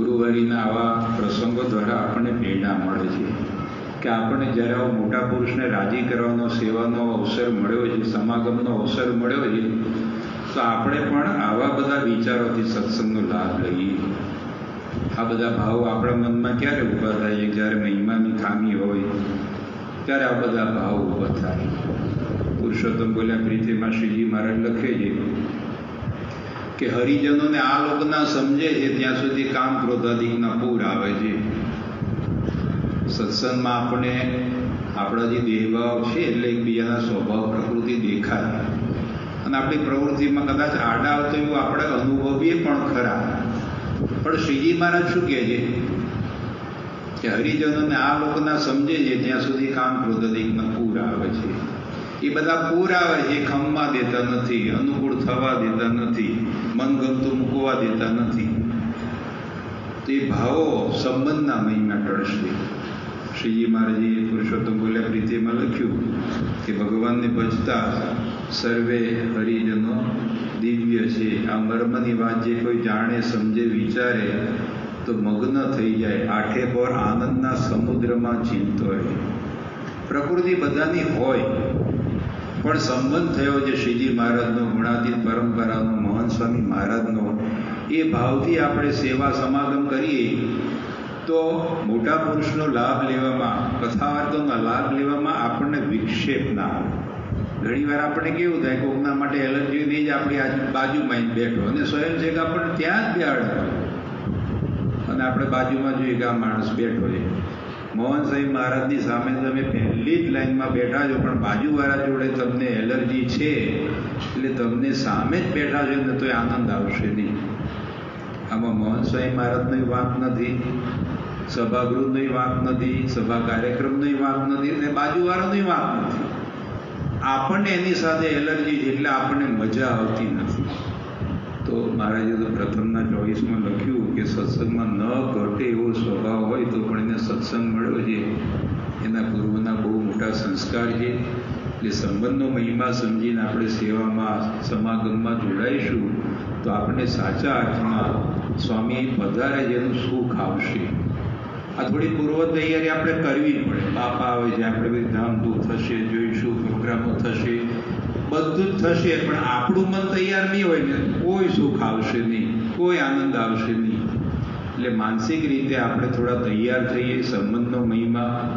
ગુરુવારીના આવા પ્રસંગો દ્વારા આપણને પ્રેરણા મળે છે કે આપણને જ્યારે આવા મોટા પુરુષને રાજી કરવાનો, સેવાનો અવસર મળ્યો છે, સમાગમનો અવસર મળ્યો છે, તો આપણે પણ આવા બધા વિચારોથી સત્સંગનો લાભ લઈએ. આ બધા ભાવો આપણા મનમાં ક્યારે ઊભા થાય છે? જ્યારે મહિમાની ખામી હોય, ત્યારે આ બધા ભાવ ઊભા થાય. પુરુષોત્તમ બોલ્યા, પ્રીતિમાં શ્રીજી મહારાજ લખે છે કે હરિજનોને આ લોકના સમજે છે, ત્યાં સુધી કામ ક્રોધાદિકના પૂર આવે છે. સત્સંગમાં આપણે આપણા જે દેહભાવ છે, એટલે એકબીજાના સ્વભાવ, પ્રકૃતિ દેખાય. અને આપણી પ્રવૃત્તિમાં કદાચ આડા આવતો એવું આપણે અનુભવીએ પણ ખરા. પણ શ્રીજી મહારાજ શું કહે છે? કે હરિજનોને આ લોકોના સમજે છે, ત્યાં સુધી કામ ક્રોધાદિકના પૂર આવે છે. એ બધા પૂર આવે છે ખમવા દેતા નથી, અનુકૂળ થવા દેતા નથી. મન ગમતું મૂકવા દેતા નથી. તે ભાવો સંબંધના મહિમા ટળશે. શ્રીજી મહારાજે પુરુષોત્તમ બોલ્યા પ્રીતિમાં લખ્યું કે ભગવાનને ભજતા સર્વે હરિજનો દિવ્ય છે. આ મર્મની વાત જે કોઈ જાણે, સમજે, વિચારે, તો મગ્ન થઈ જાય. આઠે પર આનંદના સમુદ્રમાં જીવતો રહે. પ્રકૃતિ બધાની હોય, પણ સંબંધ થયો છે શ્રીજી મહારાજનો ગુણાતીત પરંપરાનો મોહન સ્વામી મહારાજનો એ ભાવથી આપણે સેવા સમાગમ કરીએ, તો મોટા પુરુષનો લાભ લેવામાં, કથાવાર્તોનો લાભ લેવામાં આપણને વિક્ષેપ ના આવે. ઘણીવાર આપણે કેવું થાય, કોકના માટે એલર્જી નહીં જ આપણી બાજુમાં બેઠો અને સ્વયંસેવક આપણને ત્યાં જ બેહાડે અને આપણે બાજુમાં જોઈએ કે આ માણસ બેઠો છે. મોહન સાહેબ મહારાજની સામે તમે પહેલી જ લાઈનમાં બેઠા છો, પણ બાજુવાળા જોડે તમને એલર્જી છે? એટલે તમને સામે જ બેઠા છો ને તો આનંદ આવશે નહીં. આમાં મોહન સ્વામી મહારાજની વાત નથી, સભાગૃહની વાત નથી, સભા કાર્યક્રમની વાત નથી અને બાજુવાળાની વાત નથી. આપણને એની સાથે એલર્જી એટલે આપણને મજા આવતી નથી. તો મહારાજે તો પ્રથમના ચોવીસમાં લખ્યું કે સત્સંગમાં ન ઘટે એવો સ્વભાવ હોય તો પણ એને સત્સંગ મળ્યો છે. એના પૂર્વના બહુ મોટા સંસ્કાર છે. એટલે સંબંધનો મહિમા સમજીને આપણે સેવામાં, સમાગમમાં જોડાઈશું, તો આપણે સાચા અર્થમાં સ્વામી પધારે જેનું સુખ આવશે. આ થોડી પૂર્વ તૈયારી આપણે કરવી પડે. બાપા આવે છે, આપણે બધી ધામધૂમ થશે, જોઈશું, પ્રોગ્રામો થશે, બધું જ થશે, પણ આપણું મન તૈયાર નહીં હોય ને, કોઈ સુખ આવશે નહીં, કોઈ આનંદ આવશે નહીં. એટલે માનસિક રીતે આપણે થોડા તૈયાર થઈએ, સંબંધનો મહિમા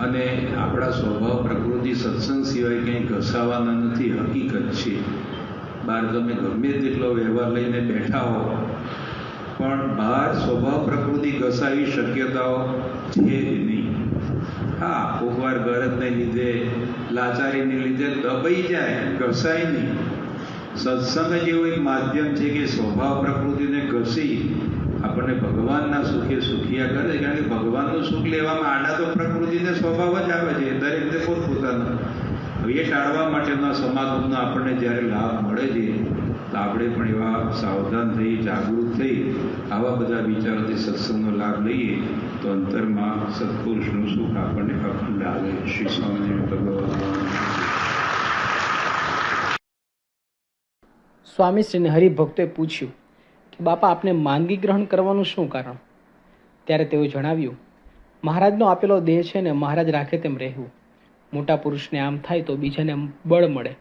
અને આપણા સ્વભાવ, પ્રકૃતિ, સત્સંગ સિવાય કંઈ ઘસાવાના નથી, હકીકત છે. બહાર તમે ગમે તેટલો વ્યવહાર લઈને બેઠા હો, પણ બહાર સ્વભાવ, પ્રકૃતિ ઘસાવી શક્યતાઓ છે જ નહીં. હા, કોકવાર ગરજને લીધે, લાચારીને લીધે દબાઈ જાય, ઘસાય નહીં. સત્સંગ જ એવું એક માધ્યમ છે કે સ્વભાવ, પ્રકૃતિને ઘસી આપણને ભગવાનના સુખે સુખિયા કરે, કારણ કે ભગવાનનું સુખ લેવામાં આડા તો પ્રકૃતિને સ્વભાવ જ આવે છે દરેકને પોતપોતાનો. એ ટાળવા માટેના સમાગમનો આપણને જ્યારે લાભ મળે છે, તો આપણે પણ એવા સાવધાન થઈ, જાગૃત થઈ, આવા બધા વિચારોથી સત્સંગનો લાભ લઈએ, તો અંતરમાં સત્પુરુષનું સુખ આપણને અખંડ આવે શ્રી સ્વામિનારાયણ ભગવાન. સ્વામીશ્રીને હરિભક્તોએ પૂછ્યું કે બાપા, આપને માંદગી ગ્રહણ કરવાનું શું કારણ? ત્યારે તેઓએ જણાવ્યું, મહારાજનો આપેલો દેહ છે ને મહારાજ રાખે તેમ રહેવું. મોટા પુરુષને આમ થાય તો બીજાને બળ મળે.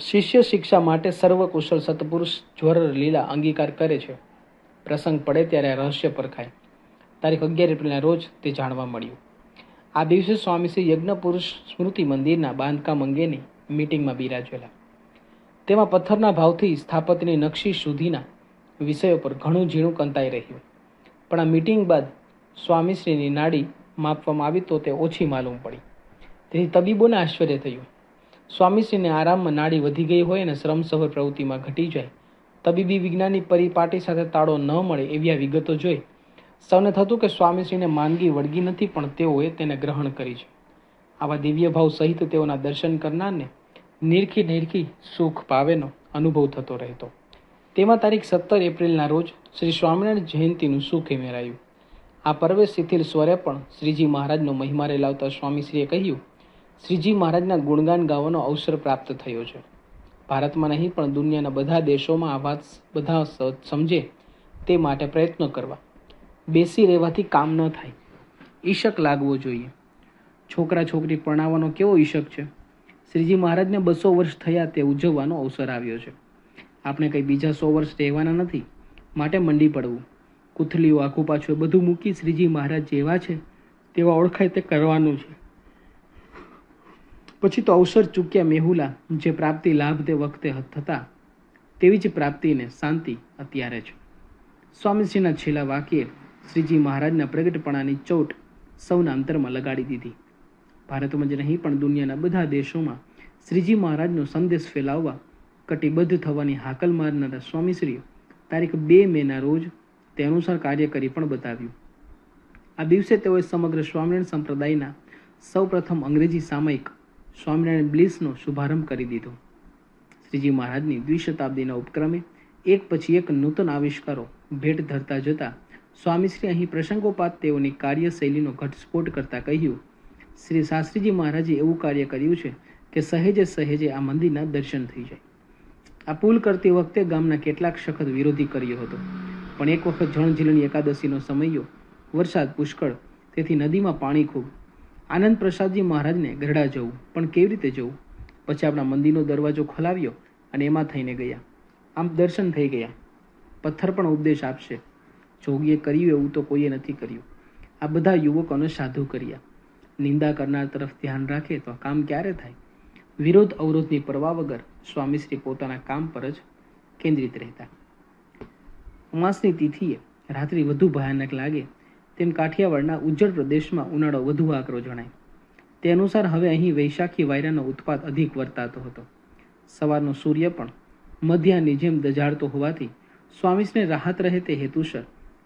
શિષ્ય શિક્ષા માટે સર્વકુશળ સત્પુરુષ જ્વર લીલા અંગીકાર કરે છે. પ્રસંગ પડે ત્યારે રહસ્ય પરખાય તારીખ અગિયાર એપ્રિલના રોજ તે જાણવા મળ્યું. આ દિવસે સ્વામીશ્રી યજ્ઞ પુરુષ સ્મૃતિ મંદિરના બાંધકામ અંગેની મિટિંગમાં બિરાજેલા. તેમાં પથ્થરના ભાવથી સ્થાપત્યની નકશી સુધીના વિષયો પર ઘણું ઝીણું કંતાઈ રહ્યું. પણ આ મીટિંગ બાદ સ્વામીશ્રીની નાડી માપવામાં આવી તો તે ઓછી માલુમ પડી. તેથી તબીબોને આશ્ચર્ય થયું. સ્વામીશ્રીને આરામમાં નાડી વધી ગઈ હોય અને શ્રમસભર પ્રવૃત્તિમાં ઘટી જાય, તબીબી વિજ્ઞાનની પરિપાટી સાથે તાળો ન મળે એવી આ વિગતો જોઈ સૌને થતું કે સ્વામીશ્રીને માંદગી વળગી નથી, પણ તેઓએ તેને ગ્રહણ કરી છે. આવા દિવ્ય ભાવ સહિત તેઓના દર્શન કરનારને નિરખી નિરખી સુખ પાવેનો અનુભવ થતો રહેતો. તેમાં તારીખ સત્તર એપ્રિલના રોજ શ્રી સ્વામિનારાયણ જયંતિનું સુખ મેરાયું આ પર્વે શિથિલ સ્વરે પણ શ્રીજી મહારાજનો મહિમા રેલાવતા સ્વામીશ્રીએ કહ્યું, શ્રીજી મહારાજના ગુણગાન ગાવાનો અવસર પ્રાપ્ત થયો છે. ભારતમાં નહીં, પણ દુનિયાના બધા દેશોમાં આ વાત બધા સમજે તે માટે પ્રયત્ન કરવા. બેસી રહેવાથી કામ ન થાય. ઈશક લાગવો જોઈએ. છોકરા છોકરી પરણાવવાનો કેવો ઈશક છે? શ્રીજી મહારાજને બસો વર્ષ થયા તે ઉજવવાનો અવસર આવ્યો છે. આપણે કંઈ બીજા સો વર્ષ રહેવાના નથી, માટે મંડી પડવું. કુથલીઓ આખું પાછું બધું મૂકી શ્રીજી મહારાજ જેવા છે, તેવા ઓળખાય તે કરવાનું છે. પછી તો અવસર ચૂક્યા મેહુલા, જે પ્રાપ્તિ લાભ તે વખતે થતા, તેવી જ પ્રાપ્તિને શાંતિ અત્યારે છે. સ્વામીશ્રીના છેલ્લા વાક્યે શ્રીજી મહારાજના પ્રગટપણાની ચોટ સૌના અંતરમાં લગાડી દીધી. ભારતમાં જ નહીં, પણ દુનિયાના બધા દેશોમાં શ્રીજી મહારાજનો સંદેશ ફેલાવવા કટિબદ્ધ થવાની હાકલ મારનારા સ્વામીશ્રીએ તારીખ બે મેના રોજ તે અનુસાર કાર્ય કરી પણ બતાવ્યું. આ દિવસે તેઓએ સમગ્ર સ્વામિનારાયણ સંપ્રદાયના સૌપ્રથમ અંગ્રેજી સામયિક સ્વામિનારાયણ બ્લિસનો શુભારંભ કરી દીધો. શ્રીજી મહારાજની દ્વિશતાબ્દીના ઉપક્રમે એક પછી એક નૂતન આવિષ્કારો ભેટ ધરતા જતા સ્વામીશ્રી અહીં પ્રસંગોપાત તેઓની કાર્યશૈલીનો ઘટસ્ફોટ કરતા કહ્યું, શ્રી શાસ્ત્રીજી મહારાજે એવું કાર્ય કર્યું છે કે સહેજે સહેજે આ મંદિરના દર્શન થઈ જાય. આ પુલ કરતી વખતે ગામના કેટલાક સખત વિરોધી કર્યો હતો. પણ એક વખત જણઝીલણી એકાદશીનો સમયો વરસાદ પુષ્કળ, તેથી નદીમાં પાણી ખૂબ. આનંદ પ્રસાદજી મહારાજને ગરડા જવું, પણ કેવી રીતે જવું? પછી આપણા મંદિરનો દરવાજો ખોલાવ્યો અને એમાં થઈને ગયા. આમ દર્શન થઈ ગયા. પથ્થર પણ ઉપદેશ આપશે. જોગીએ કર્યું એવું તો કોઈએ નથી કર્યું. આ બધા યુવકોને સાધુ કર્યા. નિંદા કરનાર તરફ ધ્યાન રાખે તો કામ ક્યારે થાય? વિરોધ અવરોધની પરવા વગર સ્વામીશ્રી પોતાના કામ પર જ કેન્દ્રિત રહેતા. અમાસની તિથિએ રાત્રિ વધુ ભયાનક લાગે તેમ કાઠિયાવાડના ઉજ્જડ પ્રદેશમાં ઉનાળો વધુ આકરો જણાય. તે અનુસાર હવે અહીં વૈશાખી વાયરાનો ઉત્પાદ અધિક વર્તાતો હતો. સવારનો સૂર્ય પણ મધ્યાની જેમ દજાડતો હોવાથી સ્વામીશ્રીને રાહત રહે તે હેતુસર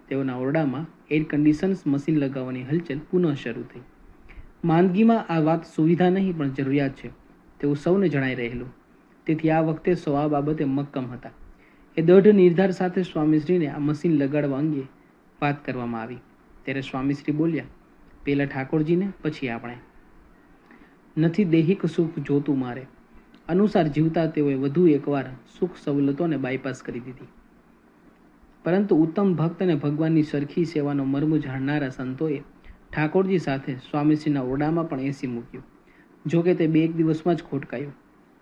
તેઓના ઓરડામાં એર કન્ડિશન્સ મશીન લગાવવાની હલચલ પુનઃ શરૂ થઈ. માંદગીમાં આ વાત સુવિધા નહીં પણ જરૂરિયાત છે, તેવું સૌને જણાઈ રહેલું. તેથી આ વખતે સૌ બાબતે મક્કમ હતા. એ દઢ નિર્ધાર સાથે સ્વામીશ્રીને આ મશીન લગાડવા અંગે વાત કરવામાં આવી. ત્યારે સ્વામીશ્રી બોલ્યા પહેલાં ઠાકોરજીને, પછી આપણે. નથી દૈહિક સુખ જોતું મારે. અનુસાર જીવતા તેઓએ વધુ એકવાર સુખ સવલતોને બાયપાસ કરી દીધી. પરંતુ ઉત્તમ ભક્ત અને ભગવાનની સરખી સેવાનો મર્મ જાણનારા સંતોએ ઠાકોરજી સાથે સ્વામીશ્રીના ઓરડામાં પણ એસી મૂક્યું. જોકે તે બે એક દિવસમાં જ ખોટકાયો.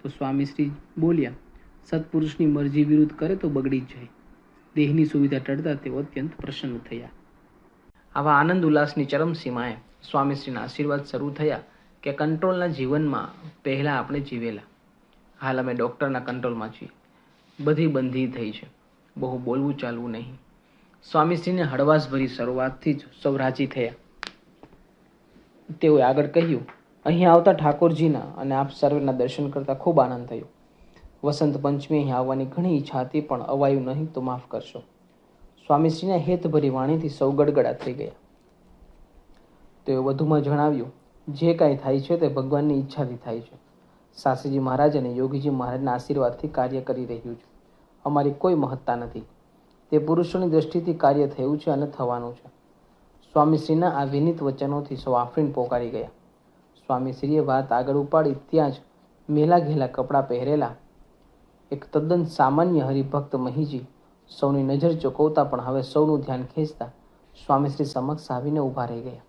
તો સ્વામીશ્રી બોલ્યા, સત્પુરુષની મરજી વિરુદ્ધ કરે તો બગડી જ જાય. દેહની સુવિધા ટળતા તેઓ અત્યંત પ્રસન્ન થયા. આવા આનંદ ઉલ્લાસની ચરમસીમાએ સ્વામીશ્રીના આશીર્વાદ શરૂ થયા કે કંટ્રોલના જીવનમાં પહેલાં આપણે જીવેલા. હાલ અમે ડૉક્ટરના કંટ્રોલમાં છીએ. બધી બંધી થઈ છે. બહુ બોલવું ચાલવું નહીં. સ્વામીશ્રીને હળવાશભરી શરૂઆતથી જ સૌરાજી થયા. તેઓએ આગળ કહ્યું અહીં આવતા ઠાકોરજીના અને આપ સર્વેના દર્શન કરતા ખૂબ આનંદ થયો. વસંત પંચમી અહીં આવવાની ઘણી ઈચ્છા હતી, પણ અવાયું નહીં તો માફ કરશો. સ્વામીશ્રીના હેતભરી વાણીથી સૌ ગડગડા થઈ ગયા. તેઓ વધુમાં જણાવ્યું, જે કાંઈ થાય છે તે ભગવાનની ઈચ્છાથી થાય છે. સાસીજી મહારાજ અને યોગીજી મહારાજના આશીર્વાદથી કાર્ય કરી રહ્યું છે. અમારી કોઈ મહત્તા નથી. તે પુરુષોની દ્રષ્ટિથી કાર્ય થયું છે અને થવાનું છે. સ્વામીશ્રીના આ વિનીત વચનોથી સૌ આફરીન પોકારી ગયા. સ્વામીશ્રીએ વાત આગળ ઉપાડી ત્યાં જ મેલા ઘેલા કપડાં પહેરેલા. એક તદ્દન સામાન્ય હરિભક્ત મહીજી સૌની નજર ચૂકવતા પણ હવે સૌનું ધ્યાન ખેંચતા સ્વામીશ્રી સમક્ષ આવીને ઊભા રહી ગયા.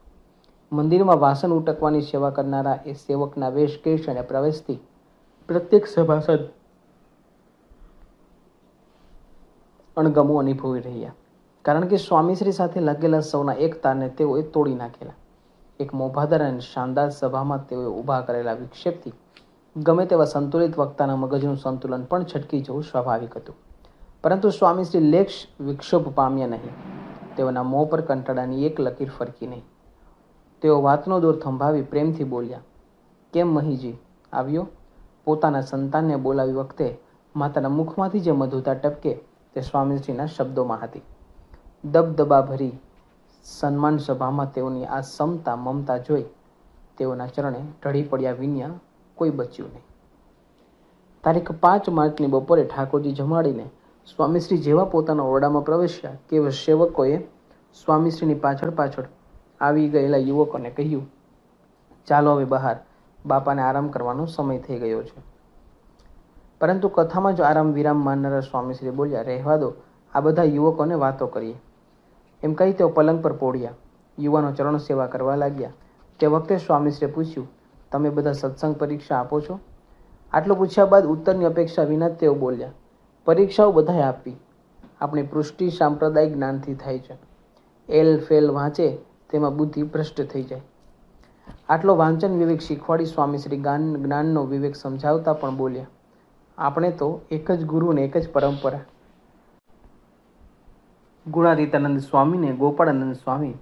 મંદિરમાં વાસણ ઉટકવાની સેવા કરનારા એ સેવકના વેશકેશ અને પ્રવેશથી પ્રત્યેક સભાસદ અણગમો અનુભવી રહ્યા. કારણ કે સ્વામીશ્રી સાથે લાગેલા સૌના એક તારને તેઓએ તોડી નાખેલા. એક મોભાદાર અને શાનદાર સભામાં તેઓએ ઊભા કરેલા વિક્ષેપથી ગમે તેવા સંતુલિત વક્તાના મગજનું સંતુલન પણ છટકી જવું સ્વાભાવિક હતું. પરંતુ સ્વામીશ્રી લેક્ષ વિક્ષોભ પામ્યા નહીં. તેઓના મોં પર કંટાળાની એક લકીર ફરકી નહીં. તેઓ વાતનો દોર થંભાવી પ્રેમથી બોલ્યા, કેમ મહીજી, આવ્યો? પોતાના સંતાનને બોલાવી વખતે માતાના મુખમાંથી જે મધુતા ટપકે તે સ્વામીશ્રીના શબ્દોમાં હતી. દબદબા ભરી સન્માન સભામાં તેઓની આ સમતા મમતા જોઈ તેઓના ચરણે ઢળી પડ્યા વિન્યા કોઈ બચ્યું નહીં. તારીખ પાંચ માર્ચની બપોરે ઠાકોરજી જમાડીને સ્વામીશ્રી જેવા પોતાના ઓરડામાં પ્રવેશ્યા કે સેવકોએ સ્વામીશ્રીની પાછળ પાછળ આવી ગયેલા યુવકોને કહ્યું, ચાલો હવે બહાર. બાપાને આરામ કરવાનો સમય થઈ ગયો છે. પરંતુ કથામાં જ આરામ વિરામ માનનારા સ્વામીશ્રી બોલ્યા, રહેવા દો. આ બધા યુવકોને વાતો કરીએ. એમ કહી તેઓ પલંગ પર પોડ્યા. યુવાનો ચરણ સેવા કરવા લાગ્યા. તે વખતે સ્વામીશ્રીએ પૂછ્યું, તમે બધા સત્સંગ પરીક્ષા આપો છો? આટલું પૂછ્યા બાદ ઉત્તરની અપેક્ષા વિના તેઓ બોલ્યા, પરીક્ષાઓ બધાએ આપી આપણી પૃષ્ટિ સાંપ્રદાયિક જ્ઞાનથી થાય છે. એલ, ફેલ વાંચે, તેમાં બુદ્ધિ ભ્રષ્ટ થઈ જાય. આટલો વાંચન વિવેક શીખવાડી સ્વામીશ્રી જ્ઞાન, જ્ઞાનનો વિવેક સમજાવતા પણ બોલ્યા, આપણે તો એક જ ગુરુ ને એક જ પરંપરા. ગુણાતીતાનંદ સ્વામીને ગોપાળાનંદ સ્વામી,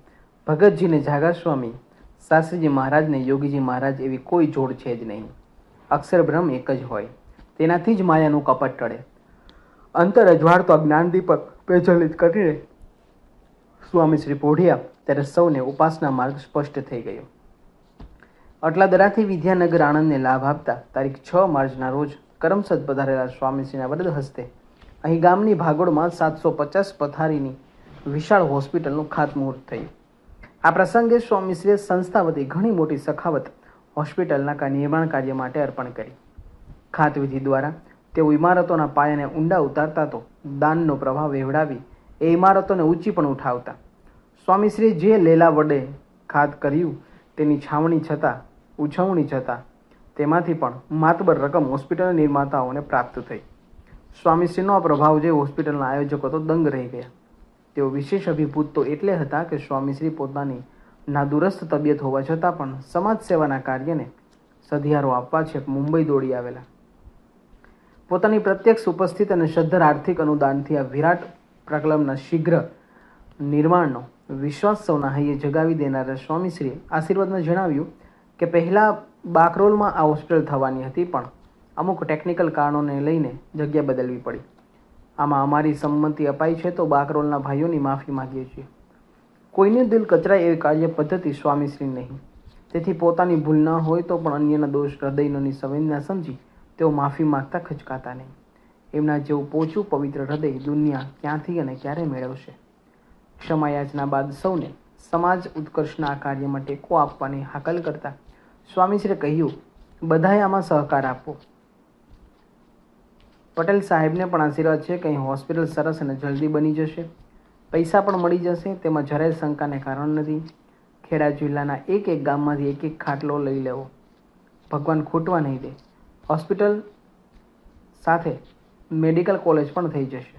ભગતજીને જાગા સ્વામી શાસ્ત્રીજી મહારાજને યોગીજી મહારાજ એવી કોઈ જોડ છે જ નહીં. અક્ષર બ્રહ્મ એક જ હોય. તેનાથી જ માયાનું કપટ ટળે. અંતર અજવાળતો આ જ્ઞાન દીપક પ્રજ્વલિત કરીને સ્વામી શ્રી પોઢિયા ત્યારે સૌને ઉપાસના માર્ગ સ્પષ્ટ થઈ ગયો. અટલાદરાથી વિદ્યાનગર આણંદને લાભ આપતા તારીખ છ માર્ચના રોજ કરમસદ પધારેલા સ્વામીશ્રીના વરદ હસ્તે અહીં ગામની ભાગોળમાં સાતસો પચાસ પથારીની વિશાળ હોસ્પિટલનું ખાતમુહૂર્ત થયું. આ પ્રસંગે સ્વામીશ્રીએ સંસ્થા વતી ઘણી મોટી સખાવત હોસ્પિટલના નિર્માણ કાર્ય માટે અર્પણ કરી. ખાતવિધિ દ્વારા તેઓ ઇમારતોના પાયાને ઊંડા ઉતારતા તો દાનનો પ્રભાવ વહેવડાવી એ ઇમારતોને ઊંચી પણ ઉઠાવતા. સ્વામીશ્રી જે લેલા વડે ખાત કર્યું તેની છાવણી છતાં, ઉછવણી છતાં તેમાંથી પણ માતબર રકમ હોસ્પિટલ નિર્માતાઓને પ્રાપ્ત થઈ. સ્વામીશ્રીનો આ પ્રભાવ જે હોસ્પિટલના આયોજકો તો દંગ રહી ગયા. તેઓ વિશેષ અભિભૂત તો એટલે હતા કે સ્વામીશ્રી પોતાની નાદુરસ્ત તબિયત હોવા છતાં પણ સમાજ સેવાના કાર્યને સધિયારો આપવા છે મુંબઈ દોડી આવેલા. પોતાની પ્રત્યક્ષ ઉપસ્થિત અને સદ્ધર આર્થિક અનુદાનથી આ વિરાટ પ્રકલમના શીઘ્ર નિર્માણનો વિશ્વાસ સૌના હૈયે જગાવી દેનારા સ્વામીશ્રીએ આશીર્વાદમાં જણાવ્યું કે પહેલાં બાકરોલમાં આ હોસ્પિટલ થવાની હતી પણ અમુક ટેકનિકલ કારણોને લઈને જગ્યા બદલવી પડી. આમાં અમારી સંમતિ અપાઈ છે તો બાકરોલના ભાઈઓની માફી માગીએ છીએ. કોઈનું દિલ કચરાય એવી કાર્ય પદ્ધતિ સ્વામીશ્રી નહીં. તેથી પોતાની ભૂલ ન હોય તો પણ અન્યના દોષ હૃદયનોની સંવેદના સમજી તેઓ માફી માગતા ખચકાતા નહીં. એમના જેવું પોચું પવિત્ર હૃદય દુનિયા ક્યાંથી અને ક્યારે મેળવશે? ક્ષમાયાચના બાદ સૌને સમાજ ઉત્કર્ષના આ કાર્યમાં ટેકો આપવાની હાકલ કરતા સ્વામીશ્રીએ કહ્યું, બધાએ આમાં સહકાર આપવો પટેલ સાહેબને પણ આશીર્વાદ છે કે અહીં હોસ્પિટલ સરસ અને જલ્દી બની જશે. પૈસા પણ મળી જશે, તેમાં જરાય શંકાને કારણ નથી. ખેડા જિલ્લાના એક એક ગામમાંથી એક એક ખાટલો લઈ લેવો. ભગવાન ખૂટવા નહીં દે. હોસ્પિટલ સાથે મેડિકલ કોલેજ પણ થઈ જશે.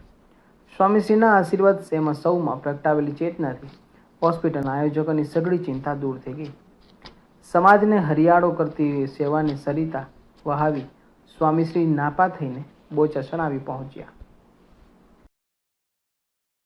સ્વામીશ્રીના આશીર્વાદ એમાં સૌમાં પ્રગટાવેલી ચેતનાથી હોસ્પિટલના આયોજકોની સઘળી ચિંતા દૂર થઈ ગઈ. સમાજને હરિયાળો કરતી સેવાની સરિતા વહાવી સ્વામીશ્રી નાપા થઈને બોચાસણ આવી પહોંચ્યા.